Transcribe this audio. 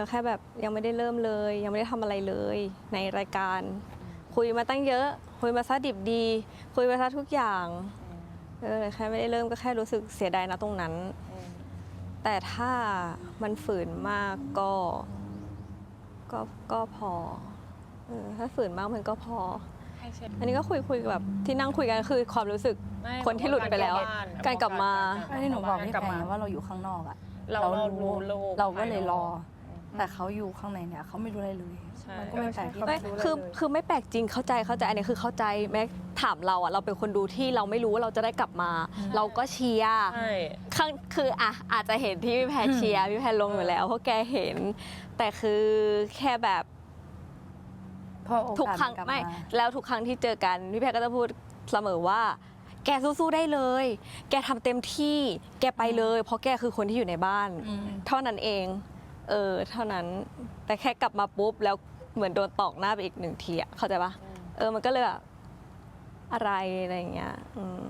อแค่แบบยังไม่ได้เริ่มเลย ยังไม่ได้ทำอะไรเลย ในรายการ คุยมาตั้งเยอะ คุยมาซะดิบดี คุยมาซะทุกอย่างเออแค่ไม่ได้เริ่มก็แค่รู้สึกเสียดายนะตรงนั้น แต่ถ้ามันฝืนมากก็ก็ก็พอเออถ้าฝืนมากมันก็พอ ให้เช็ดอันนี้ก็คุยคุยแบบที่นั่งคุยกันคือความรู้สึก ไม่คนที่หลุดไปแล้วการกลับมาก็ที่หนูบอกพี่กลับแพมางว่าเราอยู่ข้างนอกอะเราเรารู้โลกเราก็เลยรอภายน แต่เขาอยู่ข้างในเนี่ยเขาไม่รู้อะไรเลยใช่ มันก็ไม่แปลกที่ไม่เขาคือคือไม่แปลกจริงเข้าใจเข้าใจอันนี้คือเข้าใจแม้ถามเราอะเราเป็นคนดูที่เราไม่รู้ว่าเราจะได้กลับมา เราก็เชียร์ใช่ ข้างคืออะอาจจะเห็นที่พี่แพรเชียร์พี่แพรลงอยู่แล้วเพราะแกเห็น แต่คือแค่แบบ พอโอทุกกาสครั้งนกลับไม่มาแล้วทุกครั้งที่เจอกันพี่แพรก็จะพูดเสมอว่า แกสู้ๆได้เลย แกทำเต็มที่ แกไปเลย เพราะแกคือคนที่อยู่ในบ้าน อืม เท่านั้นเอง เออ เท่านั้นแต่แค่กลับมาปุ๊บ แล้วเหมือนโดนตอกหน้าไปอีกหนึ่งทีอะเข้าใจปะเออมันก็เลยแบบอะไรอะไรอย่างเงี้ย อืม